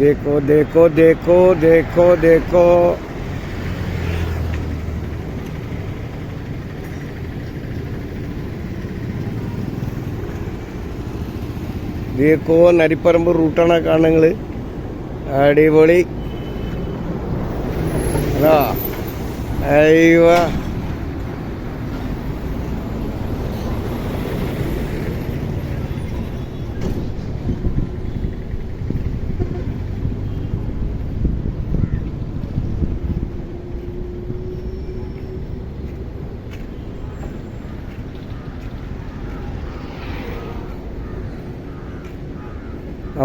देखो देखो देखो देखो देखो देखो നരിപ്പറമ്പ് റൂട്ടാണ് കാണുന്നത് അടിപൊളി അതാ അയ്യോ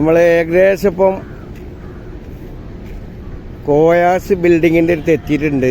നമ്മൾ ഏകദേശം ഇപ്പം കോയാസ് ബിൽഡിങ്ങിന്റെ അടുത്ത് എത്തിയിട്ടുണ്ട്.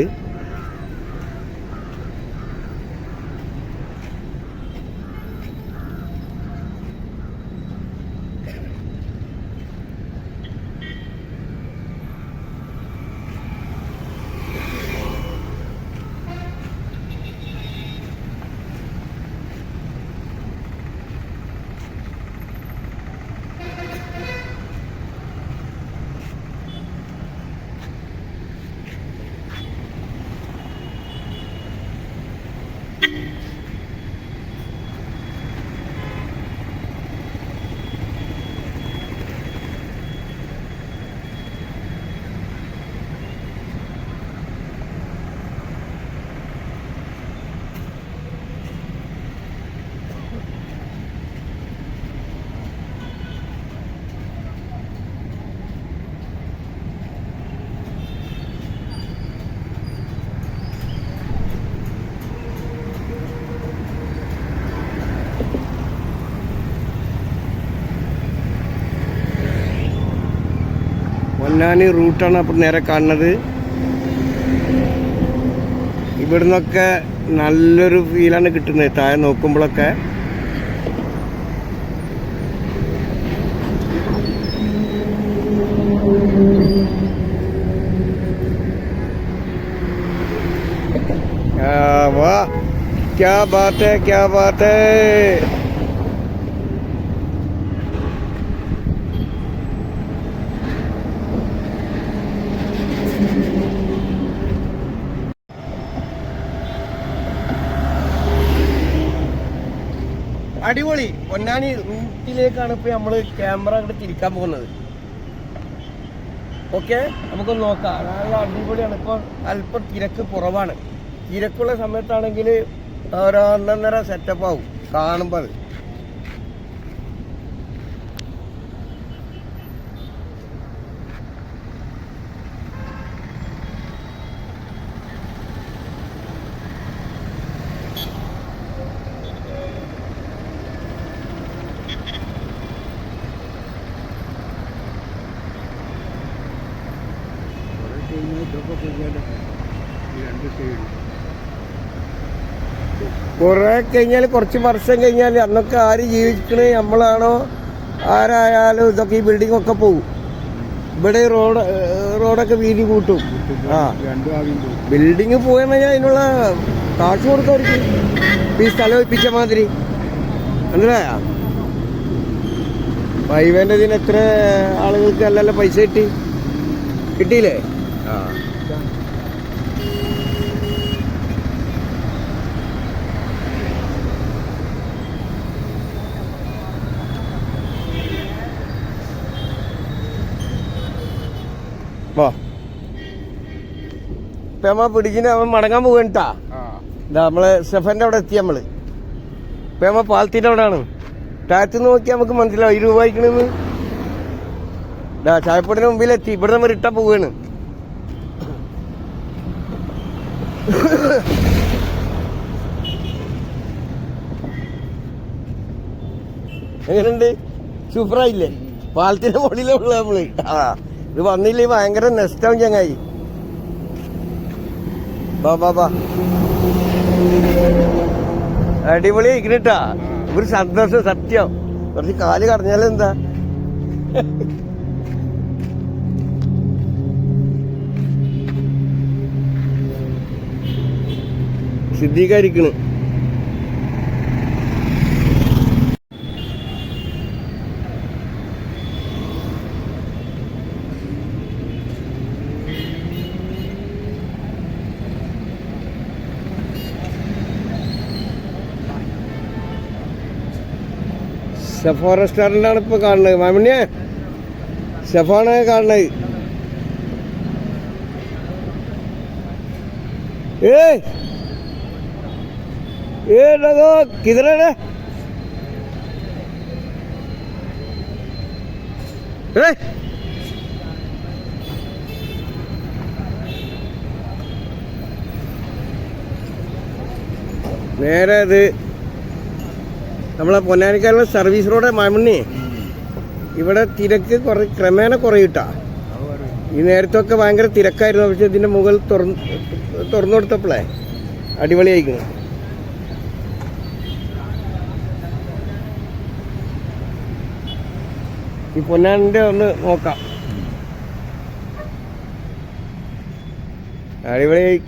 പൊന്നാനി റൂട്ടാണ് അപ്പം നേരെ കാണുന്നത്. ഇവിടുന്നൊക്കെ നല്ലൊരു ഫീലാണ് കിട്ടുന്നത്. താഴെ നോക്കുമ്പോഴൊക്കെ ക്യാ ബാത്ത് ക്യാ ബാത്ത്. അടിപൊളി. പൊന്നാനി റൂട്ടിലേക്കാണ് ഇപ്പൊ നമ്മൾ ക്യാമറ അങ്ങോട്ട് തിരിക്കാൻ പോകുന്നത്. ഓക്കെ നമുക്കൊന്ന് നോക്കാം. നല്ല അടിപൊളിയാണ്. ഇപ്പൊ അല്പം തിരക്ക് കുറവാണ്. തിരക്കുള്ള സമയത്താണെങ്കിൽ ഓരോ ഒന്നൊന്നര സെറ്റപ്പ് ആവും കാണുമ്പോൾ അത്. കുറെ കഴിഞ്ഞാൽ കുറച്ച് വർഷം കഴിഞ്ഞാൽ അന്നൊക്കെ ആര് ജീവിക്കണേ നമ്മളാണോ ആരായാലും ഇതൊക്കെ ഈ ബിൽഡിംഗ് ഒക്കെ പോകും ഇവിടെ റോഡ് റോഡൊക്കെ വീതി കൂട്ടും. ആ. ബിൽഡിങ് പോയെന്ന് കഴിഞ്ഞാൽ അതിനുള്ള കാശ് കൊടുത്തവർക്ക് ഈ സ്ഥലം ഒപ്പിച്ച മാതിരി. മനസ്സിലായ? പൈവേന്റെ ഇതിന് എത്ര ആളുകൾക്ക് അല്ലല്ല പൈസ കിട്ടി? കിട്ടിയില്ലേ? ആ. വാ. ഇപ്പൊ നമ്മ പിടിക്കുന്ന അവൻ മടങ്ങാൻ പോകണ്ടാ നമ്മൾ സ്റ്റെഫന്റെ അവിടെ എത്തി നമ്മൾ. ഇപ്പൊ നമ്മ പാലത്തിന്റെ ആണ് ടാറ്റ് നോക്കി നമുക്ക് മനസ്സിലാവും ഈ രൂപയ്ക്കണെന്ന് ചായപ്പൊടിന് മുമ്പിൽ എത്തി ഇവിടെ നമ്മൾ ഇട്ട പോവാണ് എങ്ങനെയുണ്ട്? സൂപ്പറായില്ലേ? പാലത്തിന്റെ മുകളിലുള്ള നമ്മൾ. ആ. ഇത് വന്നില്ലേ ഭയങ്കര നഷ്ടം ചങ്ങായി. അടിപൊളി ഇരിക്കണിട്ടാ ഒരു സന്തോഷം സത്യം. കുറച്ച് കാൽ കടഞ്ഞാലെന്താ സിദ്ധീകരിക്കണ് ഷെഫോ റെസ്റ്റോറന്റാണ് ഇപ്പോൾ കാണുന്നത്. മാമിണിയെ ഷെഫാണ് കാണുന്നത്. ഏ ഏ ഡോ കിതറേ ഏ നേരെ അത് നമ്മളെ പൊന്നാനിക്കാരുടെ സർവീസ് റോഡ് മാമണ്ണി. ഇവിടെ തിരക്ക് കുറേ ക്രമേണ കുറയിട്ടാ. ഈ നേരത്തൊക്കെ ഭയങ്കര തിരക്കായിരുന്നു. പക്ഷെ ഇതിന്റെ മുകൾ തുറന്ന് തുറന്നു കൊടുത്തപ്പോഴേ അടിപൊളിയായിരിക്കുന്നു ഈ പൊന്നാനിന്റെ ഒന്ന് നോക്കാം. അടിപൊളിയായി.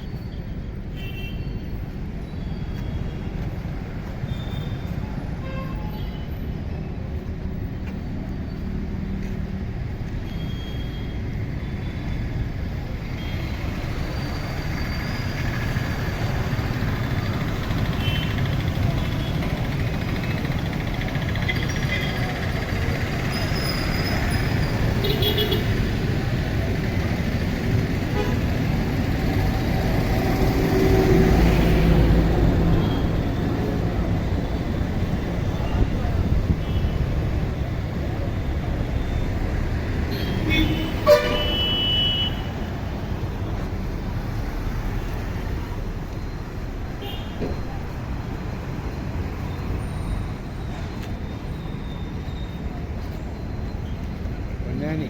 kan ni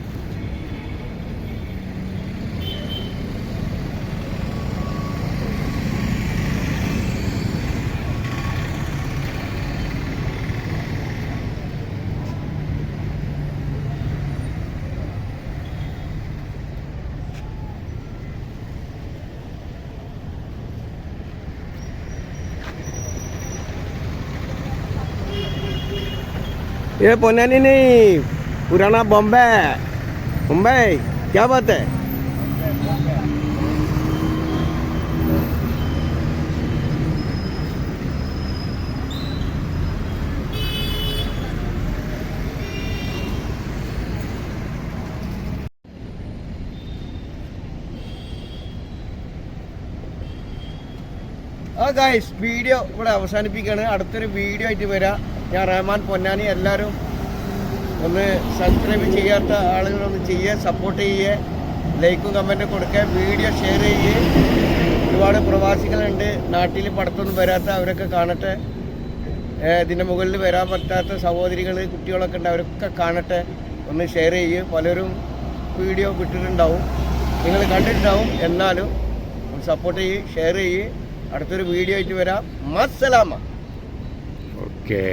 Ya, yeah, ponan ini. Nih. पुराना बॉम्बे मुंबई क्या बात है ആ ഗൈസ് വീഡിയോ ഇവിടെ അവസാനിപ്പിക്കുകയാണ് അടുത്തൊരു വീഡിയോ ആയിട്ട് വരാം ഞാൻ റഹ്മാൻ പൊന്നാനി എല്ലാവരും ഒന്ന് സബ്സ്ക്രൈബ് ചെയ്യാത്ത ആളുകളൊന്ന് ചെയ്യുക സപ്പോർട്ട് ചെയ്യുക ലൈക്കും കമന്റും കൊടുക്കുക വീഡിയോ ഷെയർ ചെയ്യുക. ഒരുപാട് പ്രവാസികളുണ്ട്. നാട്ടിൽ പടത്തൊന്നും വരാത്ത അവരൊക്കെ കാണട്ടെ. ഇതിന്റെ മുകളിൽ വരാൻ പറ്റാത്ത സഹോദരികൾ കുട്ടികളൊക്കെ ഉണ്ട് അവരൊക്കെ കാണട്ടെ. ഒന്ന് ഷെയർ ചെയ്യുക. പലരും വീഡിയോ വിട്ടിട്ടുണ്ടാവും. നിങ്ങൾ കണ്ടിട്ടുണ്ടാവും. എന്നാലും ഒന്ന് സപ്പോർട്ട് ചെയ്യുക ഷെയർ ചെയ്യുക. അടുത്തൊരു വീഡിയോ ആയിട്ട് വരാം. മസ്സലാമ ഓക്കേ